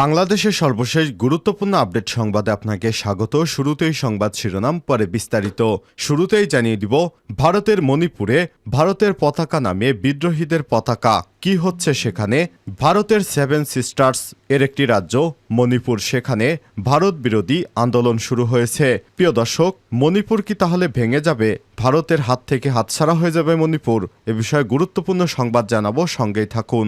বাংলাদেশের সর্বশেষ গুরুত্বপূর্ণ আপডেট সংবাদে আপনাকে স্বাগত। শুরুতেই সংবাদ শিরোনাম, পরে বিস্তারিত। শুরুতেই জানিয়ে দিব, ভারতের মণিপুরে ভারতের পতাকা নামে বিদ্রোহীদের পতাকা। কি হচ্ছে সেখানে? ভারতের সেভেন সিস্টার্স এর একটি রাজ্য, মণিপুর। সেখানে ভারত বিরোধী আন্দোলন শুরু হয়েছে। প্রিয় দর্শক, মণিপুর কি তাহলে ভেঙে যাবে? ভারতের হাত থেকে হাতছাড়া হয়ে যাবে মণিপুর। এ বিষয়ে গুরুত্বপূর্ণ সংবাদ জানাব, সঙ্গেই থাকুন।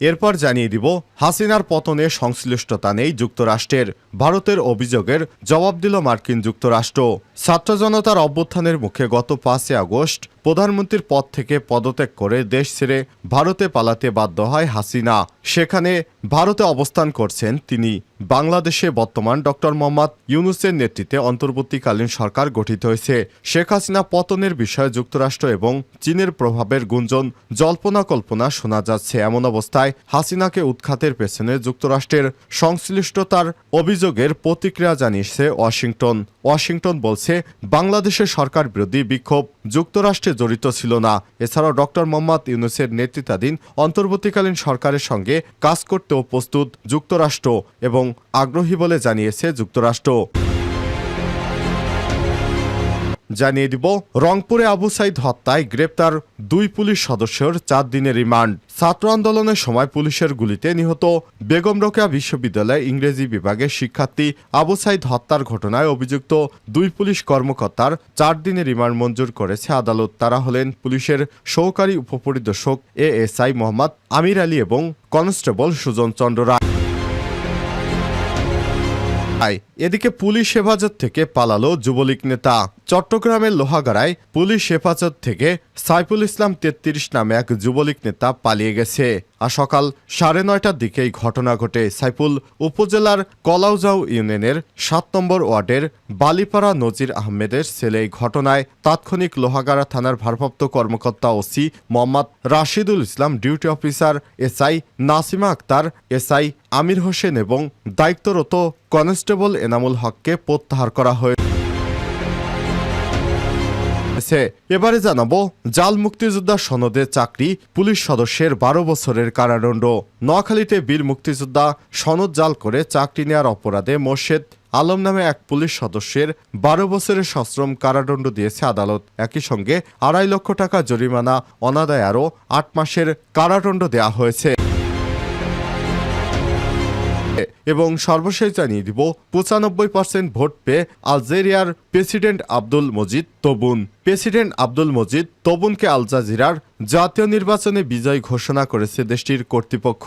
এরপর জানিয়ে দিব, হাসিনার পতনে সংশ্লিষ্টতা নেই যুক্তরাষ্ট্রের। ভারতের অভিযোগের জবাব দিল মার্কিন যুক্তরাষ্ট্র। ছাত্র জনতার অভ্যুত্থানের মুখে গত পাঁচই আগস্ট প্রধানমন্ত্রীর পদ থেকে পদত্যাগ করে দেশ ছেড়ে ভারতে পালাতে বাধ্য হয় হাসিনা। সেখানে ভারতে অবস্থান করছেন তিনি বাংলাদেশে বর্তমান ডক্টর মোহাম্মদ ইউনুসের নেতৃত্বে অন্তর্বর্তীকালীন সরকার গঠিত হয়েছে। শেখ হাসিনা পতনের বিষয়ে যুক্তরাষ্ট্র এবং চীনের প্রভাবের গুঞ্জন জল্পনা কল্পনা শোনা যাচ্ছে। এমন অবস্থায় হাসিনাকে উৎখাতের পেছনে যুক্তরাষ্ট্রের সংশ্লিষ্টতার অভিযোগের প্রতিক্রিয়া জানিয়েছে ওয়াশিংটন। ওয়াশিংটন বলছে, বাংলাদেশের সরকার বিরোধী বিক্ষোভ যুক্তরাষ্ট্রে জড়িত ছিল না। এছাড়াও ডক্টর মোহাম্মদ ইউনুসের নেতৃত্বাধীন অন্তর্বর্তীকালীন সরকারের সঙ্গে কাজ করতেও প্রস্তুত যুক্তরাষ্ট্র এবং আগ্রহী বলে জানিয়েছে যুক্তরাষ্ট্র। জানিয়ে দিব, রংপুরে আবু সাইদ হত্যায় গ্রেপ্তার দুই পুলিশ সদস্যের চার দিনের রিমান্ড। ছাত্র আন্দোলনের সময় পুলিশের গুলিতে নিহত বেগম রোকেয়া বিশ্ববিদ্যালয়ে ইংরেজি বিভাগের শিক্ষার্থী আবু সাইদ হত্যার ঘটনায় অভিযুক্ত দুই পুলিশ কর্মকর্তার চার দিনের রিমান্ড মঞ্জুর করেছে আদালত। তারা হলেন পুলিশের সহকারী উপপরিদর্শক A S I Mohammad Amir Ali এবং কনস্টেবল সুজন চন্দ্র রায়। এদিকে পুলিশ হেফাজত থেকে পালালো যুবলীগ নেতা। চট্টগ্রামের লোহাগাড়ায় পুলিশ হেফাজত থেকে সাইফুল ইসলাম তেত্রিশ নামে এক যুবলীগ নেতা পালিয়ে গেছে। আর সকাল সাড়ে নয়টার দিকে এই ঘটনা ঘটে। সাইফুল উপজেলার কলাউজাউ ইউনিয়নের সাত নম্বর ওয়ার্ডের বালিপাড়া নজির আহমেদের ছেলে এই ঘটনায় তাৎক্ষণিক লোহাগাড়া থানার ভারপ্রাপ্ত কর্মকর্তা OC Mohammad Rashidul Islam, duty officer SI Nasima Akter, SI Amir Hossain এবং দায়িত্বরত কনস্টেবল এনামুল হককে প্রত্যাহার করা হয়েছে। হয়েছে। এবারে জানাব, জাল মুক্তিযোদ্ধা সনদে চাকরি, পুলিশ সদস্যের বারো বছরের কারাদণ্ড। নোয়াখালীতে বীর মুক্তিযোদ্ধা সনদ জাল করে চাকরি নেওয়ার অপরাধে মোর্শেদ আলম নামে এক পুলিশ সদস্যের বারো বছরের সশ্রম কারাদণ্ড দিয়েছে আদালত। একই সঙ্গে আড়াই লক্ষ টাকা জরিমানা অনাদায় আরও আট মাসের কারাদণ্ড দেওয়া হয়েছে। এবং সর্বশেষ জানিয়ে দিব, পঁচানব্বই পার্সেন্ট ভোট পেয়ে আলজেরিয়ার president Abdul Majid Tebboune. President Abdul Majid তবুনকে আল জাজিরার জাতীয় নির্বাচনে বিজয় ঘোষণা করেছে দেশটির কর্তৃপক্ষ।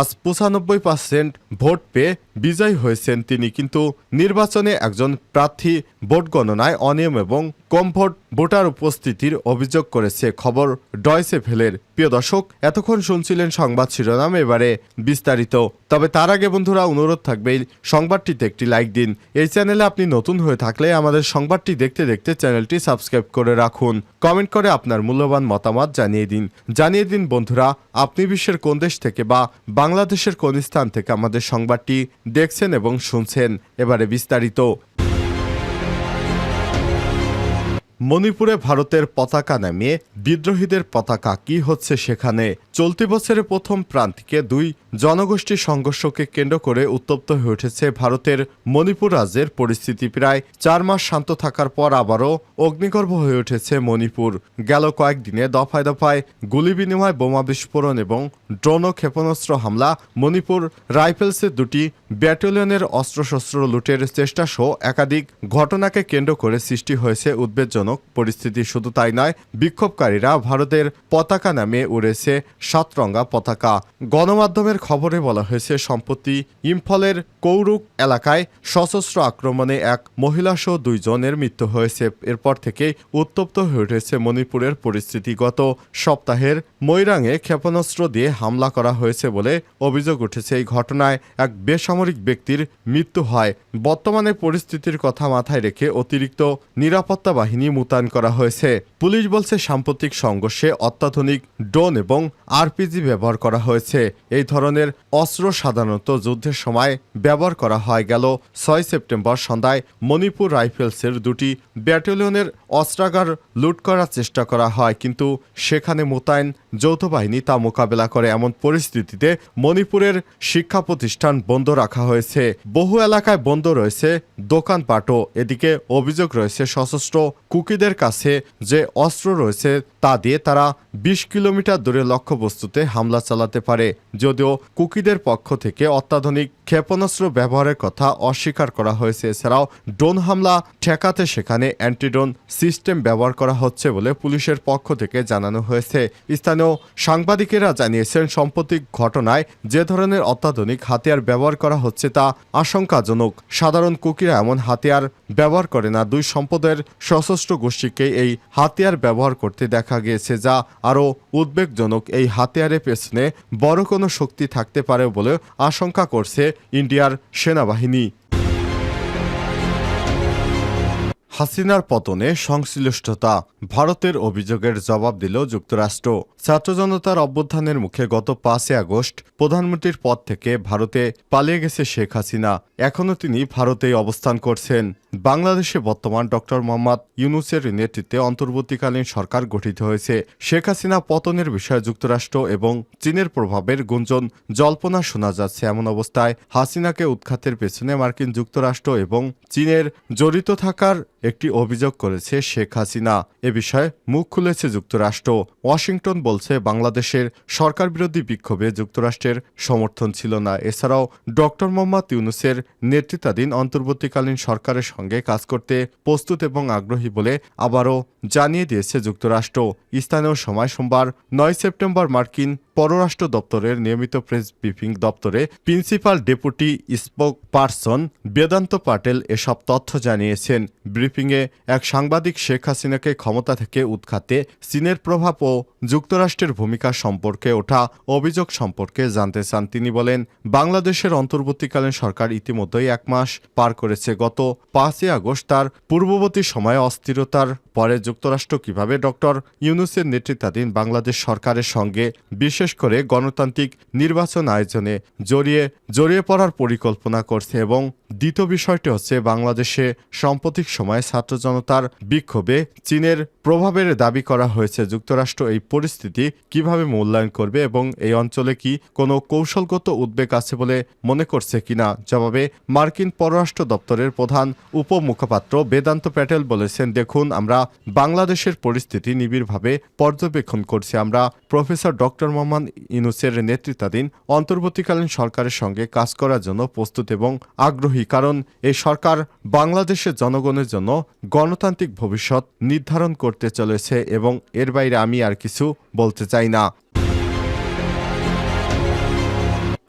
আজ পঁচানব্বই পার্সেন্ট ভোট পেয়ে বিজয় হয়েছেন তিনি, কিন্তু নির্বাচনে একজন প্রার্থী ভোট গণনায় অনিয়ম এবং কম ভোট ভোটার উপস্থিতির অভিযোগ করেছে খবর ডয়সে ভেলের প্রিয় দর্শক, এতক্ষণ শুনছিলেন সংবাদ শিরোনাম, এবারে বিস্তারিত। তবে তার আগে বন্ধুরা, অনুরোধ থাকবে সংবাদটিতে একটি লাইক দিন। এই চ্যানেলে আপনি নতুন হয়ে থাকলে আমাদের সংবাদটি দেখতে দেখতে চ্যানেলটি সাবস্ক্রাইব করে রাখুন। কমেন্ট করে আপনার মূল্যবান মতামত জানিয়ে দিন। জানিয়ে দিন বন্ধুরা, আপনি বিশ্বের কোন দেশ থেকে বা বাংলাদেশের কোন স্থান থেকে আমাদের সংবাদটি দেখছেন এবং শুনছেন। এবারে বিস্তারিত। মণিপুরে ভারতের পতাকা নামিয়ে বিদ্রোহীদের পতাকা কি হচ্ছে সেখানে? চলতি বছরের প্রথম প্রান্তিকে দুই জনগোষ্ঠী সংঘর্ষকে কেন্দ্র করে উত্তপ্ত হয়ে উঠেছে ভারতের মণিপুর রাজ্যের পরিস্থিতি। প্রায় চার মাস শান্ত থাকার পর আবারও অগ্নিগর্ভ হয়ে উঠেছে মণিপুর। গেল কয়েকদিনে দফায় দফায় গুলি বিনিময়, বোমা বিস্ফোরণ এবং ড্রোন ও ক্ষেপণাস্ত্র হামলা। মণিপুর রাইফেলসের দুটি ব্যাটালিয়নের অস্ত্রশস্ত্র লুটের চেষ্টা সহ একাধিক ঘটনাকে কেন্দ্র করে সৃষ্টি হয়েছে উদ্বেগজনক পরিস্থিতি শুধু তাই নয়, বিক্ষোভকারীরা ভারতের পতাকা নামে উড়েছে সাতরঙ্গা পতাকা। গণমাধ্যমের খবরে বলা হয়েছে, সম্প্রতি ইম্ফলের কৌরুক এলাকায় সশস্ত্র আক্রমণে এক মহিলা সহ দুইজনের মৃত্যু হয়েছে। এরপর থেকেই উত্তপ্ত হয়ে উঠেছে মণিপুরের পরিস্থিতি। গত সপ্তাহের মৈরাঙে ক্ষেপণাস্ত্র দিয়ে হামলা করা হয়েছে বলে অভিযোগ উঠেছে। এই ঘটনায় এক বেসামরিক ব্যক্তির মৃত্যু হয়। বর্তমানে পরিস্থিতির কথা মাথায় রেখে অতিরিক্ত নিরাপত্তা বাহিনী মোতায়েন করা হয়েছে। পুলিশ বলছে সাম্প্রতিক সংঘর্ষে অত্যাধুনিক ড্রোন এবং আরপিজি ব্যবহার করা হয়েছে। এই ধরনের অস্ত্র সাধারণত যুদ্ধের সময় ব্যবহার করা হয় গেল। ছয় সেপ্টেম্বর সন্ধ্যায় মণিপুর রাইফেলসের দুটি ব্যাটালিয়নের অস্ত্রাগার লুট করার চেষ্টা করা হয়, কিন্তু সেখানে মোতায়েন যৌথ বাহিনী তা মোকাবেলা করে। এমন পরিস্থিতিতে মণিপুরের শিক্ষা প্রতিষ্ঠান বন্ধ রাখা হয়েছে। বহু এলাকায় বন্ধ রয়েছে দোকানপাটও। এদিকে অভিযোগ রয়েছে, সশস্ত্র কুকিদের কাছে যে অস্ত্র রয়েছে তা দিয়ে তারা বিশ কিলোমিটার দূরে লক্ষ্যবস্তুতে হামলা চালাতে পারে, যদিও কুকিদের পক্ষ থেকে অত্যাধুনিক ক্ষেপণাস্ত্র ব্যবহারের কথা অস্বীকার করা হয়েছে। এছাড়াও ড্রোন হামলা ঠেকাতে সেখানে অ্যান্টিড্রোন সিস্টেম ব্যবহার করা হচ্ছে বলে পুলিশের পক্ষ থেকে জানানো হয়েছে। স্থানীয় সাংবাদিকেরা জানিয়েছেন, সাম্প্রতিক ঘটনায় যে ধরনের অত্যাধুনিক হাতিয়ার ব্যবহার করা হচ্ছে তা আশঙ্কাজনক। সাধারণ কুকিরা এমন হাতিয়ার ব্যবহার করে না। দুই সম্পদের সশস্ত্র গোষ্ঠীকে এই হাতিয়ার ব্যবহার করতে দেখা গিয়েছে, যা আরও উদ্বেগজনক এই হাতিয়ারের পেছনে বড় কোনো শক্তি থাকতে পারে বলে আশঙ্কা করছে ইন্ডিয়ার সেনাবাহিনী। হাসিনার পতনে সংশ্লিষ্টতা, ভারতের অভিযোগের জবাব দিল যুক্তরাষ্ট্র। ছাত্র জনতার অভ্যুত্থানের মুখে গত পাঁচই আগস্ট প্রধানমন্ত্রীর পদ থেকে ভারতে পালিয়ে গেছে শেখ হাসিনা। এখনও তিনি ভারতেই অবস্থান করছেন। বাংলাদেশে বর্তমান ডক্টর মোহাম্মদ ইউনুসের নেতৃত্বে অন্তর্বর্তীকালীন সরকার গঠিত হয়েছে। শেখ হাসিনা পতনের বিষয়ে যুক্তরাষ্ট্র এবং চীনের প্রভাবের গুঞ্জন, জল্পনা শোনা যাচ্ছে এমন অবস্থায়। হাসিনাকে উৎখাতের পেছনে মার্কিন যুক্তরাষ্ট্র এবং চীনের জড়িত থাকার একটি অভিযোগ করেছে শেখ হাসিনা। এ বিষয়ে মুখ খুলেছে যুক্তরাষ্ট্র। ওয়াশিংটন বলছে, বাংলাদেশের সরকার বিরোধী বিক্ষোভে যুক্তরাষ্ট্রের সমর্থন ছিল না। এছাড়াও ডক্টর মোহাম্মদ ইউনুসের নেতৃত্বাধীন অন্তর্বর্তীকালীন সরকারের সঙ্গে কাজ করতে প্রস্তুত এবং আগ্রহী বলে আবারও জানিয়ে দিয়েছে যুক্তরাষ্ট্র। স্থানীয় সময় সোমবার নয় সেপ্টেম্বর মার্কিন পররাষ্ট্র দপ্তরের নিয়মিত প্রেস ব্রিফিং দপ্তরে principal deputy spokesperson Vedant Patel এসব তথ্য জানিয়েছেন। ব্রিফিংয়ে এক সাংবাদিক শেখ হাসিনাকে ক্ষমতা থেকে উৎখাতে চীনের প্রভাব ও যুক্তরাষ্ট্রের ভূমিকা সম্পর্কে ওঠা অভিযোগ সম্পর্কে জানতে চান তিনি বলেন, বাংলাদেশের অন্তর্বর্তীকালীন সরকার ইতিমধ্যেই এক মাস পার করেছে। গত পাঁচই আগস্ট তার পূর্ববর্তী সময়ে অস্থিরতার পরে যুক্তরাষ্ট্র কীভাবে ডক্টর ইউনুসের নেতৃত্বাধীন বাংলাদেশ সরকারের সঙ্গে বিশেষ করে গণতান্ত্রিক নির্বাচন আয়োজনে জড়িয়ে জড়িয়ে পড়ার পরিকল্পনা করছে এবং দ্বিতীয় বিষয়টি হচ্ছে বাংলাদেশে সাম্প্রতিক সময়ে ছাত্র জনতার বিক্ষোভে চীনের প্রভাবের দাবি করা হয়েছে। যুক্তরাষ্ট্র এই পরিস্থিতি কীভাবে মূল্যায়ন করবে এবং এই অঞ্চলে কি কোনো কৌশলগত উদ্বেগ আছে বলে মনে করছে কিনা? জবাবে মার্কিন পররাষ্ট্র দপ্তরের প্রধান উপমুখপাত্র বেদান্ত প্যাটেল বলেছেন, দেখুন, আমরা বাংলাদেশের পরিস্থিতি নিবিড়ভাবে পর্যবেক্ষণ করছি। আমরা প্রফেসর ডক্টর মোহাম্মদ ইনুসের নেতৃত্বাধীন অন্তর্বর্তীকালীন সরকারের সঙ্গে কাজ করার জন্য প্রস্তুত এবং আগ্রহী, কারণ এই সরকার বাংলাদেশের জনগণের জন্য গণতান্ত্রিক ভবিষ্যৎ নির্ধারণ করতে চলেছে এবং এর বাইরে আমি আর কিছু বলতে চাই না।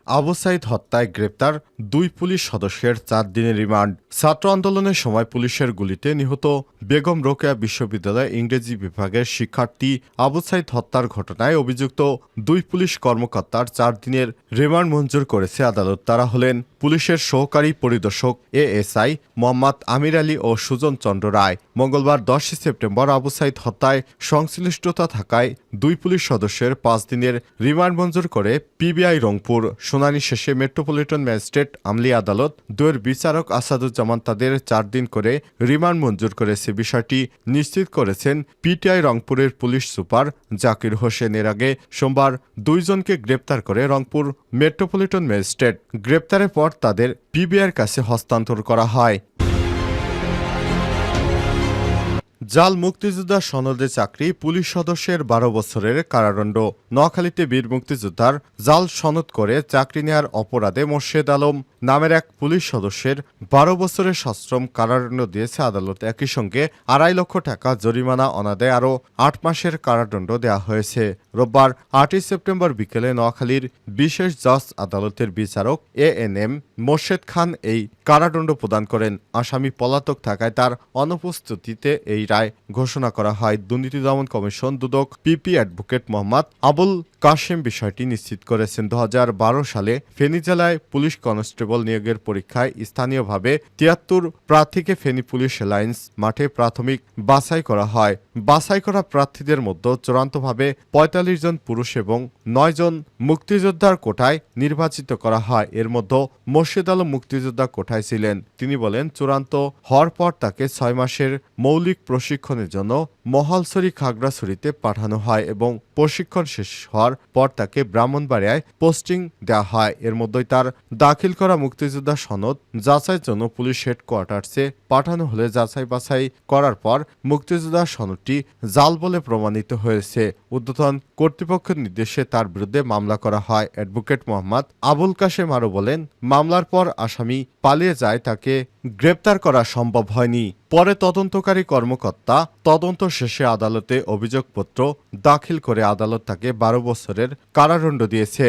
আবু সাইদ হত্যায় গ্রেপ্তার দুই পুলিশ সদস্যের চার দিনের রিমান্ড। ছাত্র আন্দোলনের সময় পুলিশের গুলিতে নিহত বেগম রোকেয়া বিশ্ববিদ্যালয় ইংরেজি বিভাগের শিক্ষার্থী আবু সাইদ হত্যার ঘটনায় অভিযুক্ত দুই পুলিশ কর্মকর্তার চার দিনের রিমান্ড মঞ্জুর করেছে আদালত। তারা হলেন পুলিশের সহকারী পরিদর্শক এএসআই মোহাম্মদ আমির আলী ও সুজন চন্দ্র রায় মঙ্গলবার দশই সেপ্টেম্বর আবু সাইদ হত্যায় সংশ্লিষ্টতা থাকায় দুই পুলিশ সদস্যের পাঁচ দিনের রিমান্ড মঞ্জুর করে পিবিআই রংপুর। শুনানি শেষে মেট্রোপলিটন ম্যাজিস্ট্রেট আমলি আদালত, দুয়ের বিচারক আসাদুজ্জামান তাদের চার দিন করে রিমান্ড মঞ্জুর করেছে। বিষয়টি নিশ্চিত করেছেন পিটিআই রংপুরের পুলিশ সুপার জাকির হোসেন। এর আগে সোমবার দুইজনকে গ্রেপ্তার করে রংপুর মেট্রোপলিটন ম্যাজিস্ট্রেট। গ্রেপ্তারের পর তাদের পিবিআইয়ের কাছে হস্তান্তর করা হয়। জাল মুক্তিযোদ্ধা সনদে চাকরি পুলিশ সদস্যের বারো বছরের কারাদণ্ড। নোয়াখালীতে বীর মুক্তিযোদ্ধার জাল সনদ করে চাকরি নেওয়ার অপরাধে মোর্শেদ আলম নামের এক পুলিশ সদস্যের বারো বছরের সশ্রম কারাদণ্ড দিয়েছে আদালত। একই সঙ্গে আড়াই লক্ষ টাকা জরিমানা অনাদে আরও আট মাসের কারাদণ্ড দেওয়া হয়েছে। রোববার আটই সেপ্টেম্বর বিকেলে নোয়াখালীর বিশেষ জজ আদালতের বিচারক A N M Morshed Khan এই কারাদণ্ড প্রদান করেন। আসামি পলাতক থাকায় তার অনুপস্থিতিতে এই রায় ঘোষণা করা হয়। দুর্নীতি দমন commission Dudak PP advocate Mohammad Abul Kashem বিষয়টি নিশ্চিত করেছেন। দু হাজার বারো সালে ফেনী জেলায় পুলিশ কনস্টেবল নিয়োগের পরীক্ষায় স্থানীয়ভাবে তিয়াত্তর প্রার্থীকে ফেনী পুলিশ লাইন্স মাঠে প্রাথমিক বাছাই করা হয়। বাছাই করা প্রার্থীদের মধ্যে চূড়ান্তভাবে পঁয়তাল্লিশ জন পুরুষ এবং নয় জন মুক্তিযোদ্ধার কোটায় নির্বাচিত করা হয়। এর মধ্যে মোর্শেদ আলম মুক্তিযোদ্ধা কোঠায় ছিলেন। তিনি বলেন, চূড়ান্ত হওয়ার পর তাকে ছয় মাসের মৌলিক প্রশিক্ষণের জন্য মহালছড়ি খাগড়াছড়িতে পাঠানো হয় এবং প্রশিক্ষণ শেষ হওয়ার পর তাকে ব্রাহ্মণবাড়িয়ায় পোস্টিং দেওয়া হয়। এর মধ্যেই তার দাখিল করা মুক্তিযোদ্ধা সনদ যাচাইয়ের জন্য পুলিশ হেডকোয়ার্টার্সে পাঠানো হলে যাচাই বাছাই করার পর মুক্তিযোদ্ধা সনদটি জাল বলে প্রমাণিত হয়েছে। উদ্বোধন কর্তৃপক্ষের নির্দেশে তার বিরুদ্ধে মামলা করা হয়। অ্যাডভোকেট মোহাম্মদ আবুল কাশেম আরও বলেন, মামলার পর আসামি পালিয়ে যায়, তাকে গ্রেপ্তার করা সম্ভব হয়নি। পরে তদন্তকারী কর্মকর্তা তদন্ত শেষে আদালতে অভিযোগপত্র দাখিল করে আদালত তাকে বারো বছরের কারাদণ্ড দিয়েছে।